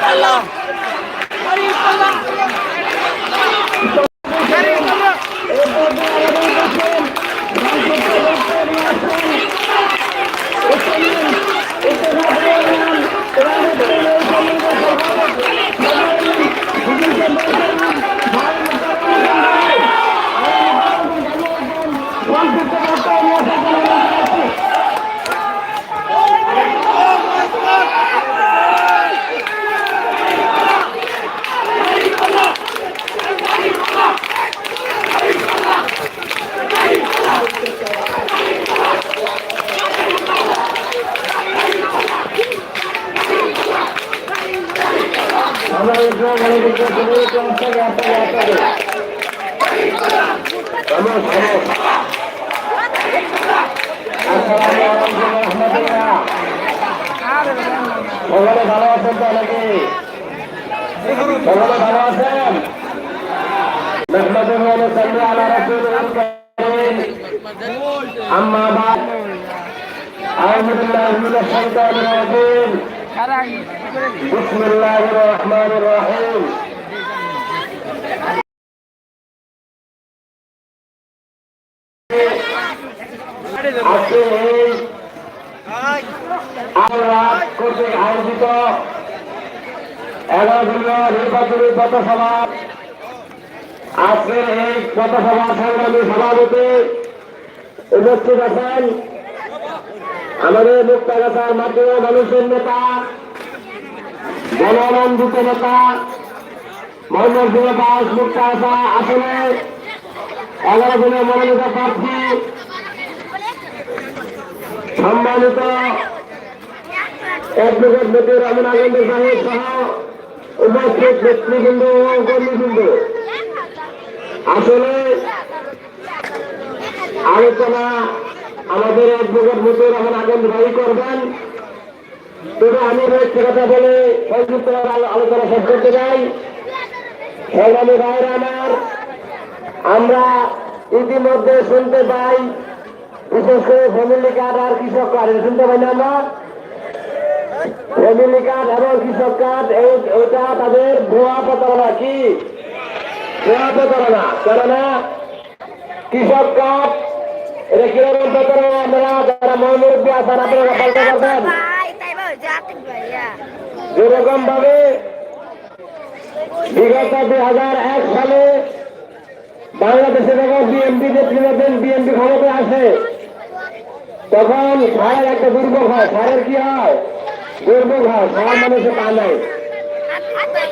Mariupol lah. Mariupol lah. সকলে ভালো আছেন তো নাকি সকলে ভালো আছেন نحمده ونصلي على رسوله الكريم أما بعد أعوذ بالله من الشيطان الرجيم বিসমিল্লাহির রহমানির রহিম আয়োজিত আজকের এই পথসভা সভাপতি উপস্থিত আছেন আমাদের মুক্তাগাছার মাধ্যমে মানুষের নেতা জননন্দিত নেতা মোহাম্মদ সিংহ দাস মুক্তাগাছা আসনে এগারো মনোনীত প্রার্থী, সম্মানিত সাহেব সহ উপস্থিত নেতৃবৃন্দ কর্মীবৃন্দ। আসলে আলোচনা আমাদের অ্যাডভোকেট মতিউর রহমান আগন্দ ভাই করবেন। তবে আমি রয়েছে কথা বলে আলোচনা শেষ করতে চাই সংগ্রামী ভাইরা আমার, আমরা ইতিমধ্যে শুনতে পাই, বিশেষ করে ফ্যামিলি কার্ড আর কৃষক কার্ড। শুনতে পাই না আমরা? ফ্যামিলি কার্ড এবং কৃষক কার্ড, এই এটা তাদের ভুয়া প্রতারণা কি? ভুয়া প্রতারণা, কেননা কৃষক কার্ড এটা কীরকম প্রতারণা আপনারা যারা মহামুরব্বী আছেন আপনারা পাল্টে পারবেন ভাই তাই বল যাতে ভাইয়া যেরকম ভাবে বিগত দুই হাজার এক সালে বাংলাদেশে যখন বিএনপি নেতৃত্বাধীন বিএনপি ক্ষমতায় আসে তখন সারের একটা দুর্ভোগ হয়। সারের কি হয়? দুর্ভোগ হয়। সার মানুষে তা নাই।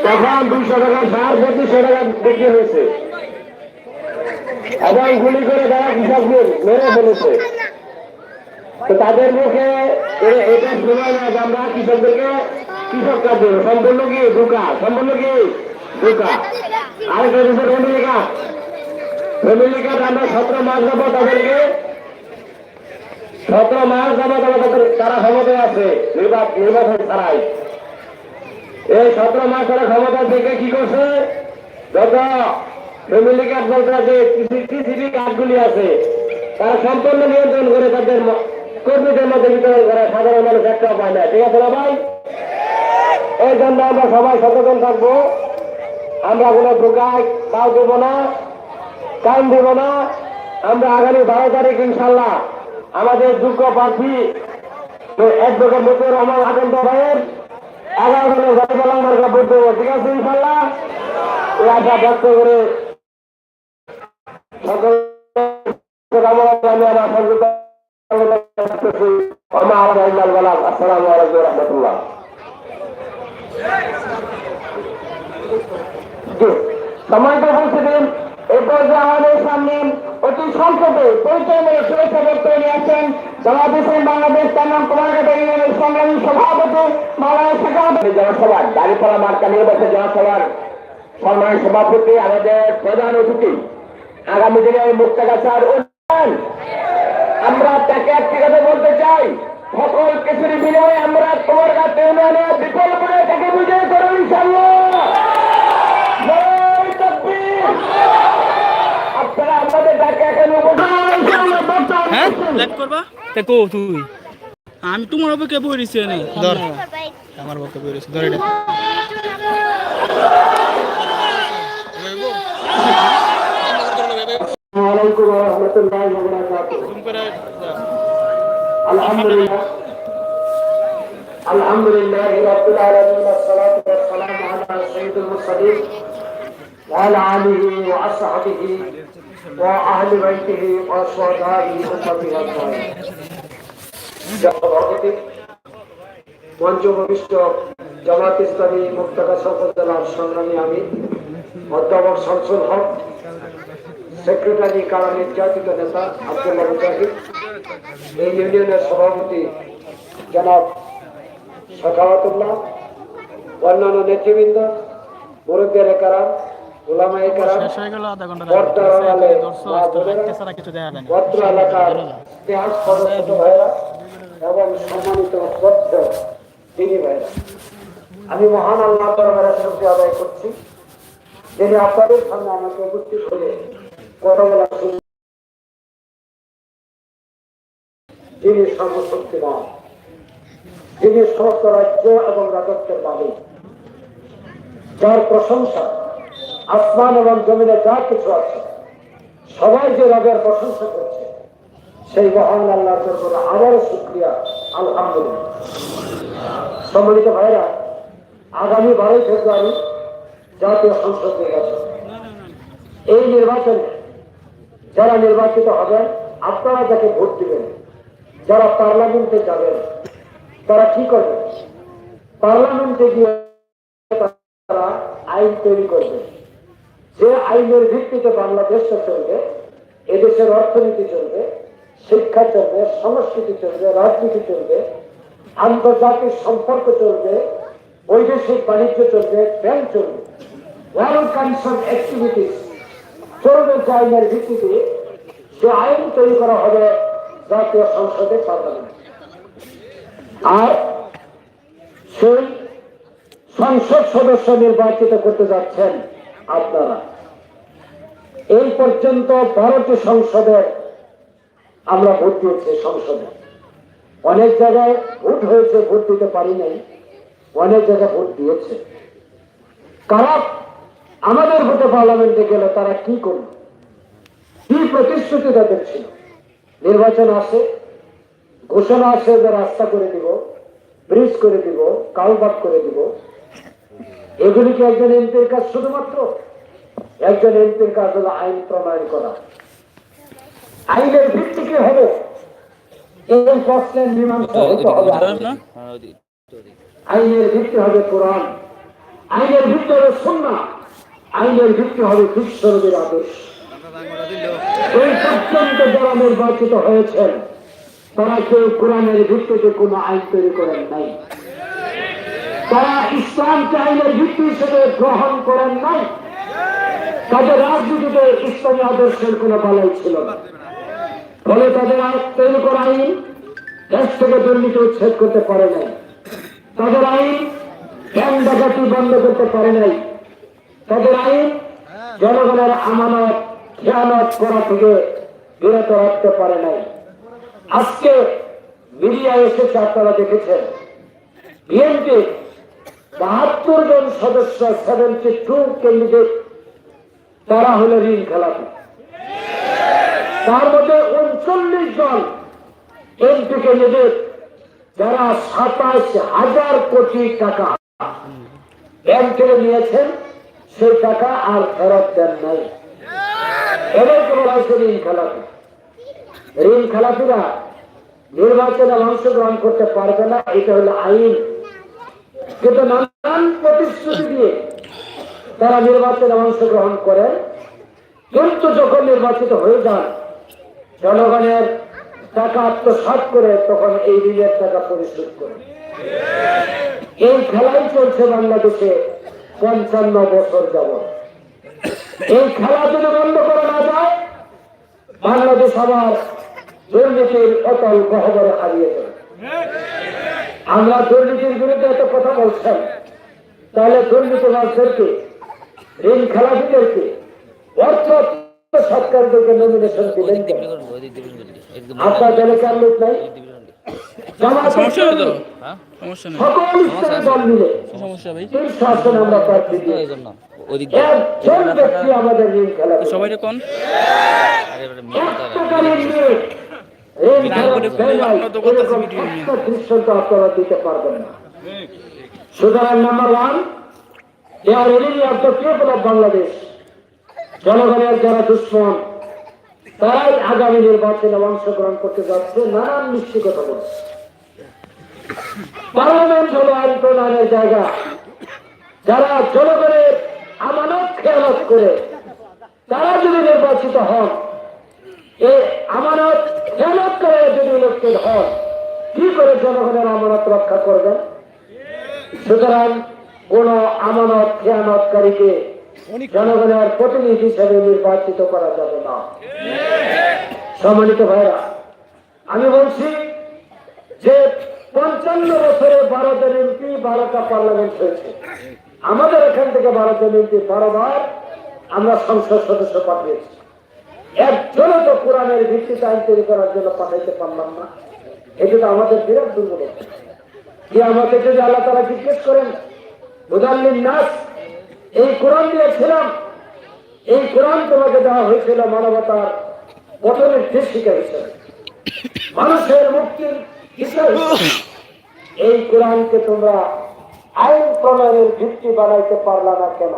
তখন দুশো টাকা সার পঁচিশশো টাকা বিক্রি হয়েছে। এবং গুলি করে তারা কৃষকদের মেরে ফেলেছে। তো তাদের মুখে এটা শোনা না যে আমরা কৃষকদেরকে কৃষক কাজ দেবো সম্পূর্ণ কি? ধোকা সম্পূর্ণ কি? ধোকা আরেকটা দেশের ফ্যামিলি কার্ড ফ্যামিলি কার্ড আমরা সতেরো মাস যাব তাদেরকে সতেরো মাস যাব তাদের তারা ক্ষমতায় আছে। নির্বাচন নির্বাচন ছাড়াই। এই সতেরো মাস তারা ক্ষমতা থেকে কি করছে? যত ফ্যামিলি কার্ড বলতে যে টিসিবি কার্ডগুলি আছে। তারা সম্পূর্ণ নিয়ন্ত্রণ করে তাদের কর্মীদের মধ্যে বিতরণ করে, সাধারণ মানুষ একটা পায় না। ঠিক আছে না ভাই? এই জন্য আমরা সবাই সচেতন থাকব। আমরা কোনো ঢোকায় পাও দেবো না, কান দেব না। আমরা আগামী বারো তারিখ ইনশাল্লাহ আমাদের যোগ্য প্রার্থী অ্যাডভোকেট মতিউর রহমান আনন্দ ভাইয়ের এগারো জনের গাড়িপালা আমার ভোট দেবো। ঠিক আছে ইনশাল্লাহ এই আশা ব্যক্ত করে সকল কামনা আমি আমার সংযুক্ত আমার আসসালামু আলাইকুম রহমতুল্লাহ সময়টা বলছিলেন এরপর যে আমাদের সামনে অতি সংক্ষেপে পরিচয়মূলক শুভেচ্ছা বক্তব্য নিয়ে আসছেন জামাত হোসেন বাংলাদেশ সভাপতি, আমাদের প্রধান অতিথি আগামী দিনে মুক্তাগাছার উন্নয়ন আমরা তাকে একটি কথা বলতে চাই। সকল কিছুর বিনিময়ে আমরা তোমার কাছে উন্নয়নে বিফল করে তাকে বিজয় করো ইনশাল্লাহ আপনারা আমাদের ডাকে এখানে হ্যাঁ? তুই। আমি তোমার অপেক্ষা বই না ধর। আমার বক্তব্য ধরে এটা। আলাইকুম ওয়া রাহমাতুল্লাহি ওয়া বারাকাতুহু আলহামদুলিল্লাহ আলহামদুলিল্লাহ রাব্বিল আলামিন والصلاه والسلام على سيد المرسلين وعلى اله واصحابه واهل بيته وصحبه امته اجمعين জগৎ মঞ্চ ভবিষ্ঠ জামাত ইসলামী মুক্তাকা সফরদলার সংগ্রামী আমি অধ্যাপক শামসুল হক সেক্রেটারি কারা নির্যাতিত নেতা আব্দুল্লাহ মুজাহিদ। এই ইউনিয়নের সভাপতি জনাব সখাওয়াতুল্লাহ অন্যান্য নেতৃবৃন্দ মুরব্বীর পত্র এলাকার ইতিহাস সদস্য ভাইরা এবং সম্মানিত শ্রদ্ধ তিনি ভাইরা। আমি মহান আল্লাহ আদায় করছি। যিনি আপনাদের সামনে আমাকে উপস্থিত হয়ে যিনি সর্বশক্তিমান, যিনি সমস্ত রাজ্য এবং রাজত্বের মালিক, যার প্রশংসা আসমান এবং জমিনে যা কিছু আছে, সবাই যে রবের প্রশংসা করছে, সেই মহান আল্লাহর দরবারে আবারও শুক্রিয়া, আলহামদুলিল্লাহ। সম্মানিত ভাইরা আগামী বারোই ফেব্রুয়ারি জাতীয় সংসদ নির্বাচন। এই নির্বাচনে যারা নির্বাচিত হবেন আপনারা যাকে ভোট দিবেন, যারা পার্লামেন্টে যাবেন, তারা কি করবেন পার্লামেন্টে গিয়ে তারা আইন তৈরি করবে। যে আইনের ভিত্তিতে বাংলাদেশটা চলবে, এদেশের অর্থনীতি চলবে, শিক্ষা চলবে, সংস্কৃতি চলবে, রাজনীতি চলবে, আন্তর্জাতিক সম্পর্ক চলবে, বৈদেশিক বাণিজ্য চলবে, ব্যাংক চলবে। ওয়ার্ল্ড কমিশন অ্যাক্টিভিটিস যে আইনের ভিত্তিতে সে আইন তৈরি করা হবে জাতীয় সংসদে পার্লামেন্ট। আর সেই সংসদ সদস্য নির্বাচিত করতে যাচ্ছেন আপনারা। এই পর্যন্ত বারোটি সংসদের আমরা ভোট দিয়েছি সংসদে। অনেক জায়গায় ভোট হয়েছে, ভোট দিতে পারি নাই, অনেক জায়গায় ভোট দিয়েছে। কারা আমাদের ভোটে পার্লামেন্টে গেল তারা কি করল কি প্রতিশ্রুতি তাদের ছিল? নির্বাচন আসে ঘোষণা আসে যে রাস্তা করে দিব ব্রিজ করে দিব কালবাট করে দিব। এগুলি কি একজন এমপির কাজ শুধুমাত্র? একজন এমপির কাজ হলো আইন প্রণয়ন করা। আইনের ভিত্তি কি হবে? এই প্রশ্নের মীমাংসা হতে হবে আইনের ভিত্তি হবে কোরআন। আইনের ভিত্তি হবে সুন্না আইনের ভিত্তি হবে বিশ্বনবীর আদেশ এই পর্যন্ত যারা নির্বাচিত হয়েছেন, তারা কেউ কোরআনের ভিত্তিতে কোনো আইন তৈরি করেন নাই। তারা ইসলামকে আইনের ভিত্তি হিসেবে গ্রহণ করেন নাই। তাদের রাজনীতিতে ইসলামী আদর্শের কোনো বালাই ছিল না। ফলে তাদের তৈরি করা আইন দেশ থেকে দুর্নীতি উচ্ছেদ করতে পারে নাই। তাদের আইন ডাকাতি বন্ধ করতে পারে নাই। তাদের আইন জনগণের আমানত, খেয়ানত করা থেকে বিরত রাখতে পারে নাই। আজকে মিডিয়া এসেছে, আপনারা দেখেছেন। বিএনপি বাহাত্তর জন সদস্য সেভেন্টি টু ক্যান্ডিডেট তারা হলো ঋণ খেলাপি। তার মধ্যে উনচল্লিশ জন এমপি ক্যান্ডিডেট যারা সাতাশ হাজার কোটি টাকা ব্যাংক নিয়েছেন। সেই টাকা আর ফেরত দেন নাই। বলা হচ্ছে ঋণ খেলাপি। ঋণ খেলাপিরা নির্বাচনে অংশগ্রহণ করতে পারবে না, এটা হলো আইন। কিন্তু নানান প্রতিশ্রুতি দিয়ে তারা নির্বাচনে অংশগ্রহণ করেন কিন্তু যখন নির্বাচিত হয়ে যান, জনগণের টাকা আত্মসাত করে তখন এই ঋণের টাকা পরিশোধ করে। এই খেলাই চলছে বাংলাদেশে। পঞ্চান্ন বছর যাব এই খেলা যদি বন্ধ করা না যায় বাংলাদেশ আবার দুর্নীতির অতল গহবরে হারিয়ে যাবে। আমরা দুর্নীতির বিরুদ্ধে এত কথা বলছেন তাহলে দুর্নীতিবাজদেরকে ঋণ খেলাপিদেরকে অর্থ সরকারদেরকে নমিনেশন দিলেন? আপনার দলে কার লোক নাই? সমস্যা হবে তো? সমস্যা নেই। সমস্যা ভাই। সবাই কোন? আপনারা দিতে পারবেন না। সুতরাং number one R of the people of Bangladesh জনগণের যারা দুশ্মন তারাই আগামী নির্বাচনে অংশগ্রহণ করতে যাচ্ছে, নানান কথা বলছে। পার্লামেন্ট হলো আইন প্রণয়নের জায়গা। যারা জনগণের আমানত খেয়ালত করে, তারা যদি নির্বাচিত হন এই আমানত খেয়ালত করে যদি ইলেক্টেড হন, কি করে জনগণের আমানত রক্ষা করবেন? সুতরাং কোন আমানত খেয়ানতকারীকে জনগণের প্রতিনিধি হিসেবে নির্বাচিত করা যাবে না। সম্মানিত ভাইরা আমি বলছি যে পঞ্চান্ন বছরে ভারতের এমপি বারোটা পার্লামেন্ট হয়েছে। আমাদের এখান থেকে ভারতের এমপি বারো বার আমরা সংসদ সদস্য পাঠিয়েছি। একজনও তো কোরআনের ভিত্তিতে আইন তৈরি করার জন্য পাঠাইতে পারলাম না। এটা তো আমাদের বিরাট দুর্বলতা যে আমাকে যদি আল্লাহ তারা জিজ্ঞেস করেন উদাল্লিন নাস? এই কোরআন দিয়েছিলাম। এই কোরআন তোমাকে দেওয়া হয়েছিল মানবতার পতনের শিক্ষা হিসেবে মানুষের মুক্তির হিসাবে এই কোরআনকে তোমরা আইন প্রণয়নের ভিত্তি বানাইতে পারলা না কেন?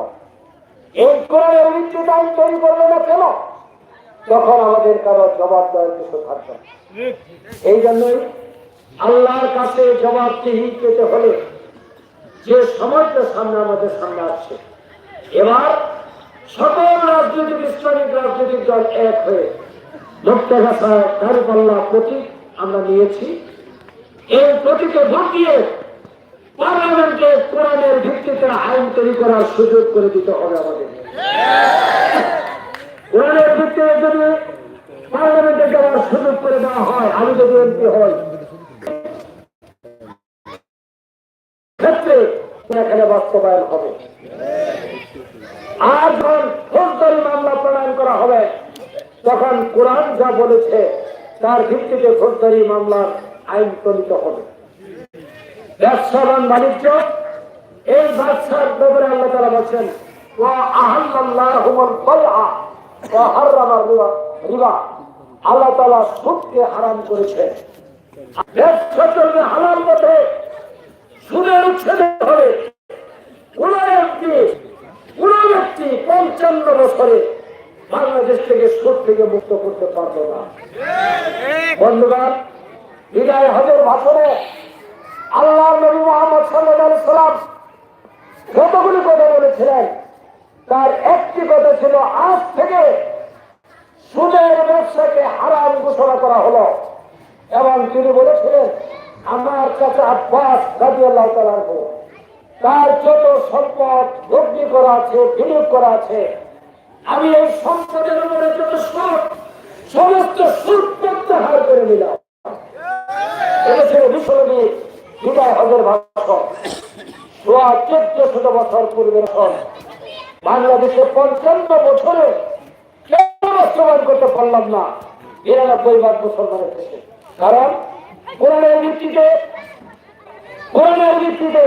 এই কোরআনের ভিত্তিতে আইন তৈরি করবে না কেন? তখন আমাদের কারও জবাব দেওয়ার কিছু থাকবে এই জন্যই আল্লাহর কাছে জবাবদিহি পেতে হলে যে সময়টা সামনে আমাদের সামনে আসছে। এবার সকল রাজনৈতিক, ইসলামিক রাজনৈতিক দল এক হয়ে মুক্তাগাছা দারুপাল্লা প্রতীক আমরা নিয়েছি। এই প্রতীকে ভোট দিয়ে পার্লামেন্টে কোরআনের ভিত্তিতে আইন তৈরি করার সুযোগ করে দিতে হবে আমাদের। কোরআনের ভিত্তিতে যদি পার্লামেন্টে যাওয়ার সুযোগ করে দেওয়া হয়, আমি যদি এমপি হই, ক্ষেত্রে এখানে বাস্তবায়ন হবে। আর যখন ফৌজদারি মামলা প্রণয়ন করা হবে। তখন কোরআন যা বলেছে, তার ভিত্তিতে ফৌজদারি মামলার আইন প্রণীত হবে। ব্যবসা বাণিজ্য, এই ব্যবসার ব্যাপারে আল্লাহ তারা বলছেন আল্লাহ তাআলা সুদকে হারাম করেছে। ব্যবসা চলবে হালাল পথে সুদের হবে। কোন ব্যক্তি ব্যক্তি পঞ্চান্ন বছরে বাংলাদেশ থেকে সুদ থেকে মুক্ত করতে পারবে না। বন্ধুগণ, বিদায় হজের ভাষণে আল্লাহ নবী মোহাম্মদ সাল্লাহ সাল্লাম কতগুলি কথা বলেছিলেন? তার একটি কথা ছিল, আজ থেকে সুদের ব্যবসাকে হারাম ঘোষণা করা হলো। এবং তিনি বলেছিলেন, আমার কাছে আব্বাস রাজি আল্লাহ তার যত সম্পদ ভগ্নি করা আছে, বিনিয়োগ করা আছে, আমি এই সম্পদের উপরে যত সুদ, সমস্ত সুদ প্রত্যাহার করে নিলাম। এটা করতে পারলাম না। কারণ ভিত্তিতে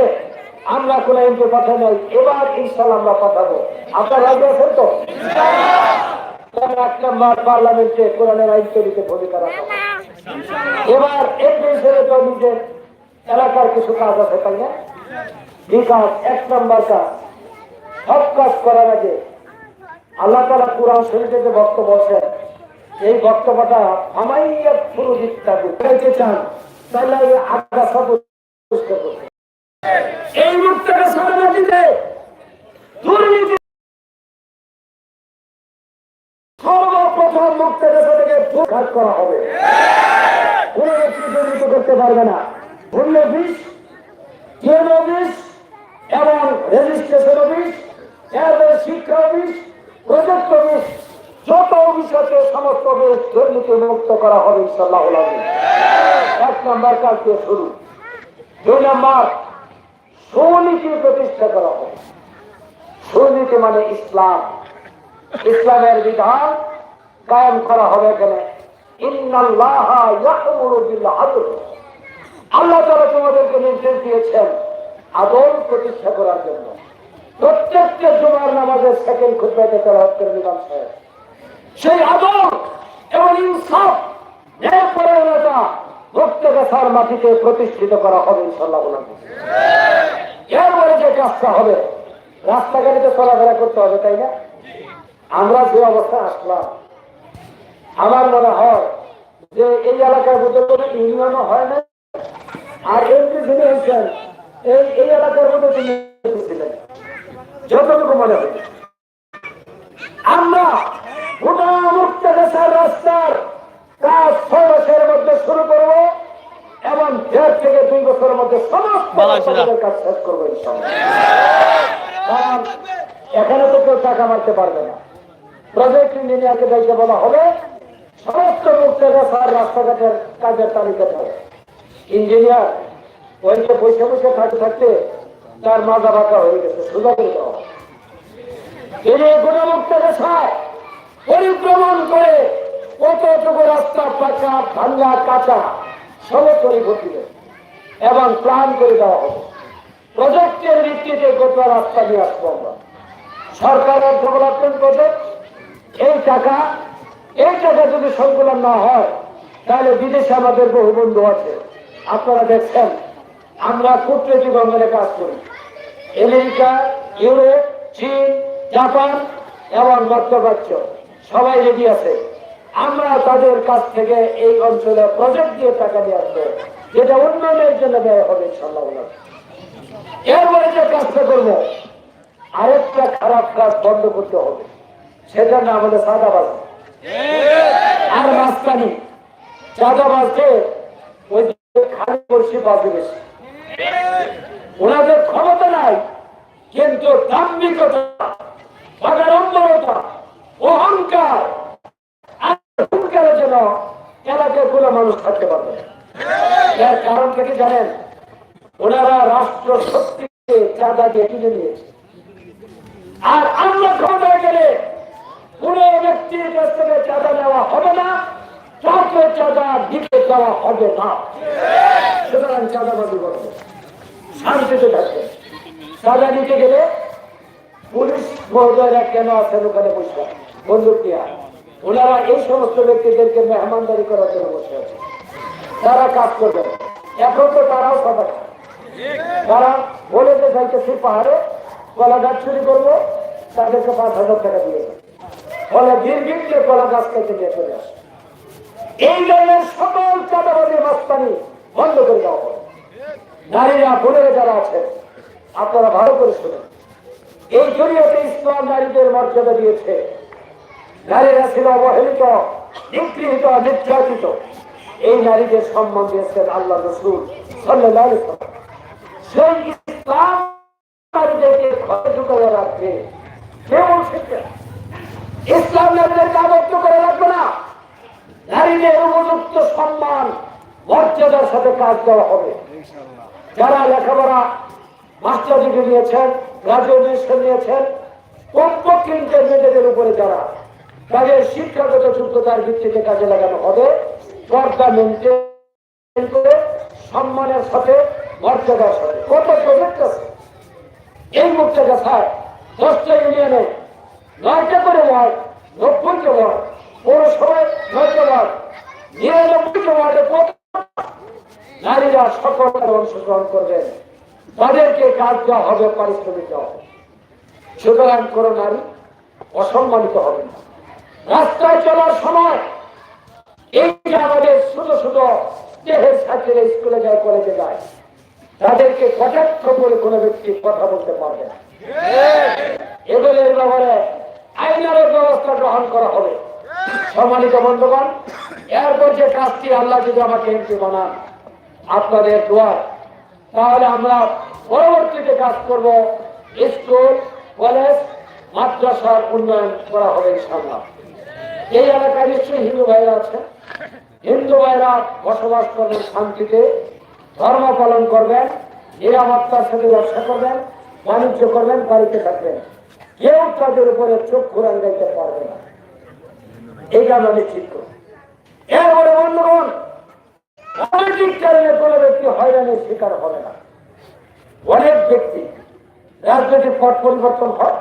আমরা এমপি পাঠাই এবার ইনশাল্লাহ আমরা পাঠাবো। আপনার রাজি আছেন তো? এক নম্বর পার্লামেন্টে কোরআনের আইন তৈরিতে ভূমিকা রাখা এবার এমপি হিসেবে তো নিজের এলাকার কিছু কাজ আছে, তাই না? বিকাশ এক নম্বর কাজ, সব কাজ করার আগে আল্লাহ তালা কোরআন শরীফে যে বক্তব্য বলছেন এই বক্তব্যটা আমাইয়া পুরো দিকটা চান। তাহলে আগাছা পরিষ্কার এই সামনে দিতে দুর্নীতি সর্বপ্রথম মুক্তটা থেকে প্রকাশ করা হবে। কোন ব্যক্তি দুর্নীতি করতে পারবে না। মূল্য বিষ কেন অফিস এবং রেজিস্ট্রেশন অফিস এরপরে শিক্ষা অফিস প্রজেক্ট অফিস যত অফিস আছে সমস্ত অফিস দুর্নীতি মুক্ত করা হবে ইনশাল্লাহ এক নম্বর কাজ দিয়ে শুরু। দুই নম্বর সুনীতি প্রতিষ্ঠা করা হবে। সুনীতি মানে ইসলাম। ইসলামের বিধান কায়েম করা হবে এখানে। আল্লাহ তারা তোমাদেরকে নির্দেশ দিয়েছেন আদল প্রতিষ্ঠা করার জন্য। প্রত্যেকটা জুমার নামাজের সেকেন্ড খুদ্াতে তারা করে সাহেব সেই আদল এবং ইনসাফ ন্যায় পরায়ণতা ভক্তগাছার মাটিতে প্রতিষ্ঠিত করা হবে ইনশাল্লাহ এরপরে যে কাজটা হবে, রাস্তাঘাটে চলাফেরা করতে হবে, তাই না? আমরা যে অবস্থায় আসলাম, আমার মনে হয় যে এই এলাকার মধ্যে কোনো ইউনিয়নও হয় না আর এমপি যিনি হয়েছেন, এই এই এলাকার মধ্যে তিনি ছিলেন। যতটুকু মনে হয়। আমরা গোটা মুক্ত দেশের রাস্তার কাজ ছয় মধ্যে শুরু করব এবং দেড় থেকে দুই বছরের মধ্যে সমস্ত ভালো হয়েছে না? রাস্তাঘাটের কাজ শেষ করব কারণ এখানে তো কেউ টাকা মারতে পারবে না প্রজেক্ট ইঞ্জিনিয়ারকে দায়িত্ব বলা হবে সমস্ত মুক্ত রাস্তাঘাটের কাজের তালিকা দেবে ইঞ্জিনিয়ার ওই যে বসে বসে থাকতে থাকতে তার মাজা বাঁকা হয়ে গেছে সোজা করে দেওয়া। তিনি গুণমুক্ত দেশায় পরিভ্রমণ করে কতটুকু রাস্তা পাকা ভাঙ্গা কাঁচা সমতরি ঘটিবে এবং প্ল্যান করে দেওয়া হবে। প্রজেক্টের ভিত্তিতে গোটা রাস্তা নিয়ে আসব আমরা। সরকারের ডেভেলপমেন্ট প্রজেক্ট এই টাকা এই টাকা যদি সংকলন না হয়, তাহলে বিদেশে আমাদের বহু বন্ধু আছে। আপনারা দেখছেন, আমরা কূটনৈতিক অঙ্গনে কাজ করি। আমেরিকা, ইউরোপ, চীন, জাপান এবং মধ্যপ্রাচ্য, সবাই রেডি আছে। আমরা তাদের কাছ থেকে এই অঞ্চলে প্রজেক্ট দিয়ে টাকা নিয়ে আসব, যেটা উন্নয়নের জন্য ব্যয় হবে ইনশাল্লাহ এরপরে যে কাজটা করব। আরেকটা খারাপ কাজ বন্ধ করতে হবে, সেটার নাম হলো সাদাবাজি আর মাস্তানি চাঁদাবাজকে ওই খালি বসে বাজে বেশি ওনাদের ক্ষমতা নাই, কিন্তু দাম্ভিকতা অহংকার জন্য এলাকায় কোনো মানুষ থাকতে পারবে না। এর কারণ থেকে জানেন? ওনারা রাষ্ট্র শক্তিকে চাঁদা দিয়ে কিনে নিয়েছে। আর আমরা ক্ষমতায় গেলে কোন ব্যক্তির কাছ থেকে চাঁদা নেওয়া হবে না কাউকে চাঁদা দিতে দেওয়া হবে না। সুতরাং চাঁদাবাজি করবে শান্তিতে থাকবে চাঁদা নিতে গেলে পুলিশ মহোদয়রা কেন আছেন ওখানে বসে বন্দুক দিয়া ওনারা এই সমস্ত ব্যক্তিদেরকে মেহমানদারি করার জন্য বসে আছে। তারা কাজ করবে এখন তো তারাও কথা তারা বলেতে চাইতেছি পাহাড়ে কলা গাছ চুরি করব তাদেরকে পাঁচ হাজার টাকা দিয়ে। ফলে দীর্ঘিকে কলা গাছ কেটে নিয়ে চলে আসে। এই ধরনের সকল চাঁদাবাদী মাস্তানি বন্ধ করে দেওয়া হবে নারীরা, বোনেরা যারা আছে, আপনারা ভালো করে শুনুন। এই জড়িয়তে ইসলাম নারীদের মর্যাদা দিয়েছে। নারীরা ছিল অবহেলিত, নিগৃহীত, নির্যাতিত। এই নারীদের সম্মান দিয়েছেন আল্লাহ রসুল সেই ইসলাম নারীদেরকে ঘরে ঢুকানো রাখবে। কে বলছে কে? ইসলাম করে রাখবে না। নারীদের উপযুক্ত সম্মান, মর্যাদার সাথে কাজ দেওয়া হবে। যারা লেখাপড়া মাস্টার ডিগ্রি নিয়েছেন, গ্রাজুয়েশন নিয়েছেন, কমপক্ষে ইন্টারমিডিয়েটের উপরে যারা তাদের শিক্ষাগত যোগ্যতার ভিত্তিতে কাজে লাগানো হবে। পর্দা মেনটেন করে সম্মানের সাথে মর্যাদার সাথে কত প্রজেক্ট এই মুখটা দেখায় দশটা ইউনিয়নে নয়টা করে ওয়ার্ড নব্বইটা ওয়ার্ড পৌরসভায় নয়টা ওয়ার্ড নিরানব্বইটা ওয়ার্ডে কত নারীরা সকল অংশগ্রহণ করবেন। তাদেরকে কাজ দেওয়া হবে, পারিশ্রমিক দেওয়া হবে। সুতরাং কোনো নারী অসম্মানিত হবে না। রাস্তায় চলার সময় এই যে আমাদের ছোট ছোট দেহের ছাত্রীরা স্কুলে যায়, কলেজে যায়, তাদেরকে কটাক্ষ করে কোনো ব্যক্তি কথা বলতে পারবে না। এগুলোর ব্যাপারে আইনারের ব্যবস্থা গ্রহণ করা হবে। সম্মানিত বন্ধুগণ, এরপর যে কাজটি আল্লাহ যদি আমাকে এমপি বানান, আপনাদের দোয়ার তাহলে আমরা পরবর্তীতে কাজ করব স্কুল, কলেজ, মাদ্রাসার উন্নয়ন করা হবে ইনশাআল্লাহ। এই এলাকায় নিশ্চয়ই হিন্দু ভাইরা আছে। হিন্দু ভাইরা বসবাস করবেন শান্তিতে ধর্ম পালন করবেন নিরাপত্তার সাথে ব্যবসা করবেন, বাণিজ্য করবেন, বাড়িতে থাকবেন। কেউ তাদের উপরে চোখ ঘুরান দিতে পারবে না। এইটা আমরা নিশ্চিত করি এরপরে বন্ধুগণ, অনৈতিক কারণে কোনো ব্যক্তি হয়রানির শিকার হবে না। অনেক ব্যক্তি রাজনৈতিক পট পরিবর্তন হয়।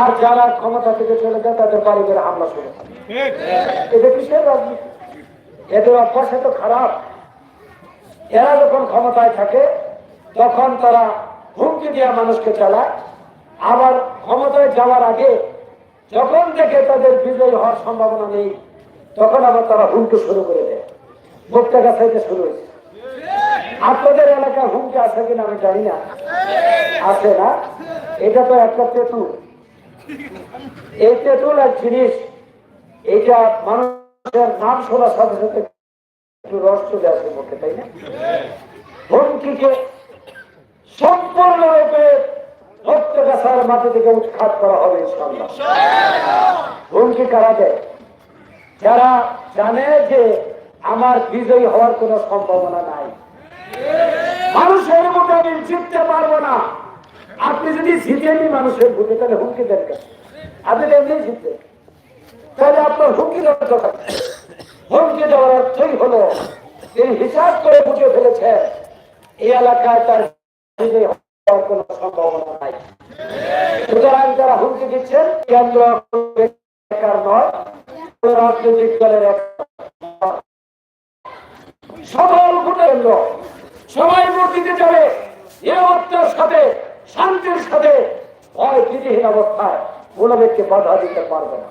আর যারা ক্ষমতা থেকে চলে যায়, তাদের বাড়িতে হামলা শুরু। এটা কিসের রাজনীতি? এদের অভ্যাস তো খারাপ। এরা যখন ক্ষমতায় থাকে, তখন তারা হুমকি দেওয়া মানুষকে চালায়। আবার ক্ষমতায় যাওয়ার আগে, যখন দেখে তাদের বিজয়ী হওয়ার সম্ভাবনা নেই, তখন আবার তারা হুমকি শুরু করে দেয়। ভোটটা গাছাইতে শুরু হয়েছে। আপনাদের এলাকায় হুমকি আছে কিনা আমি জানি না। আছে না? এটা তো একটা তেঁতুল এই তেঁতুল জিনিস, এটা মানুষের নাম শোনার সাথে সাথে একটু রস চলে আসে মুখে, তাই না? হুমকিকে সম্পূর্ণরূপে ভক্ত গাছার মাটি থেকে উৎখাত করা হবে হুমকি কারা দেয়? যারা জানে যে আমার বিজয়ী হওয়ার কোনো সম্ভাবনা নাই। মানুষের ভোটে আমি জিততে পারব না। যদি জিতেনি মানুষের ভোটে তাহলে হুমকি দেন কেন? আপনি এমনি জিততে তাহলে আপনার হুমকি দেওয়ার দরকার হুমকি দেওয়ার অর্থই হলো, তিনি হিসাব করে বুঝে ফেলেছে এই এলাকায় তার কোনো সম্ভাবনা নাই। সুতরাং যারা হুমকি দিচ্ছেন কেন্দ্র রাজনৈতিক দলের সকল ভোটেন্দ্র সবাই ভোট দিতে যাবে নিরাপত্তার সাথে শান্তির সাথে ভয় বিধিহীন অবস্থায় কোন বাধা দিতে পারবে না।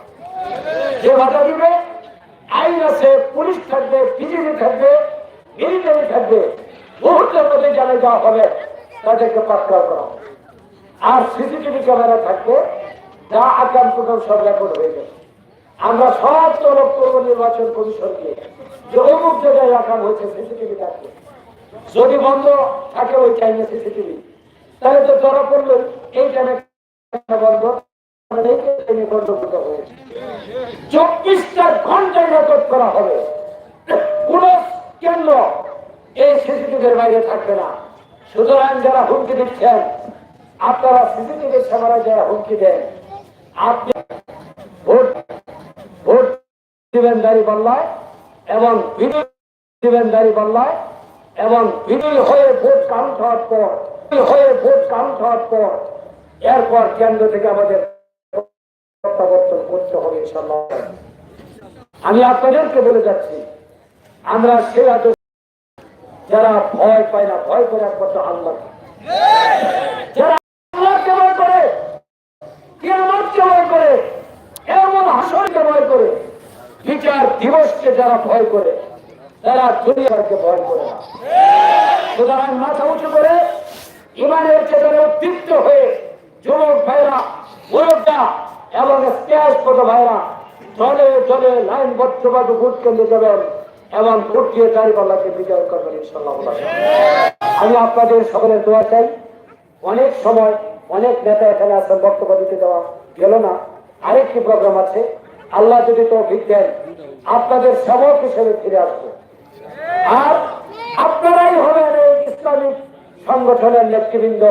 যে বাধা দিবে, আইন আছে, পুলিশ থাকবে বিজেপি থাকবে, মিলিটারি থাকবে, মুহূর্তের মধ্যে জানে যাওয়া হবে, তাদেরকে পাকড়াও করা হবে। আর সিসিটিভি ক্যামেরা থাকবে, যা আগাম প্রথম সব রেকর্ড হয়ে গেছে। আমরা সব তলব করব নির্বাচন কমিশনকে যে অমুক জায়গায় রাখা হয়েছে, সিসিটিভি থাকবে। যদি বন্ধ থাকে, ওই টাইমে সিসিটিভি। তাহলে তো ধরা পড়ল, এই হয়েছে। চব্বিশটা ঘন্টায় রেকর্ড করা হবে। কোন কেন্দ্র এই সিসিটিভির বাইরে থাকবে না। সুতরাং যারা হুমকি দিচ্ছেন, আপনারা সিসিটিভির ক্যামেরায় যারা হুমকি দেন, আপনি ভোট ভোট দিবেন দাঁড়ি পাল্লায় এবং বিজয় দিবেন দাঁড়ি পাল্লায় এবং বিজয়ী হয়ে ভোট কাউন্ট হওয়ার পর হয়ে ভোট কাউন্ট হওয়ার পর এরপর কেন্দ্র থেকে আমাদের প্রত্যাবর্তন করতে হবে ইনশাল্লাহ আমি আপনাদেরকে বলে যাচ্ছি, আমরা সে যারা ভয় পায় না, ভয় করে একমাত্র আল্লাহ যারা ভয় করে, কিয়ামতকে ভয় করে, এমন হাসরকে ভয় করে, বিচার দিবসকে যারা ভয় করে, তারা দুনিয়াকে ভয় করে না। সুতরাং মাথা উঁচু করে ইমানের চেতনে উদ্দীপ্ত হয়ে যুবক ভাইরা মুরব্বা এবং স্টেজ ভাইরা দলে দলে লাইন বদ্ধভাবে ভোট কেন্দ্রে যাবেন এবং ভোট দিয়ে দাঁড়িপাল্লাকে বিজয় করবেন আমি আপনাদের সকলের দোয়া চাই। অনেক সময় অনেক নেতা এখানে আছেন, বক্তব্য দিতে দেওয়া গেল না। আরেকটি প্রোগ্রাম আছে। আল্লাহ যদি তৌফিক দেন, আপনাদের সেবক হিসেবে ফিরে আসব। আর আপনারাই হবেন এই ইসলামিক সংগঠনের নেতৃবৃন্দ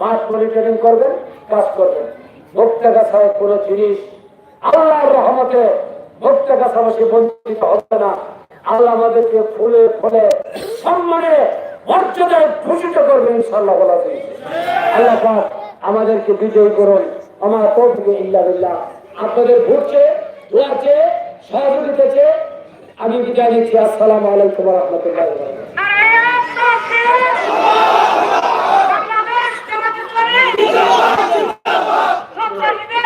মাঠ মনিটরিং করবেন, কাজ করবেন। ভোক্তা গাছায় কোন জিনিস আল্লাহর রহমতে ভোক্তা গাছাবাসী বঞ্চিত হবে না। আল্লাহ আমাদেরকে ফুলে ফলে সম্মানে মর্যাদায় ভূষিত করবে ইনশাল্লাহ বলা আল্লাহ পাক আমাদেরকে বিজয় করুন। আমার তৌফিকে ইল্লা বিল্লাহ। আপনাদের ভোটছে দোয়াছে সহযোগিতাছে আমি বিদায় নিচ্ছি। আসসালামু আলাইকুম রহমতুল্লাহ বাংলাদেশ জামাত করে বাংলাদেশ জামাত করে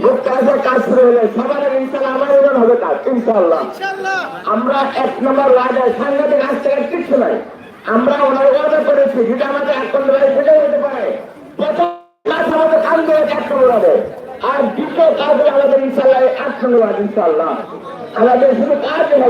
বুক কাজ শুরু হলে সবার আগে ইনশাল্লাহ আমার এমন হবে কাজ ইনশাল্লাহ। আমরা এক নম্বর ওয়ার্ডে সাংঘাতিক কিচ্ছু নাই। আমরা ওনার ওয়াদা করেছি যেটা আমাদের নম্বর সেটাই হতে পারে। প্রথম কাজ আমাদের কাজ এক নম্বর হবে আর দ্বিতীয় কাজ আমাদের ইনশাল্লাহ আট নম্বর ইনশাল্লাহ। আমাদের শুধু কাজ হবে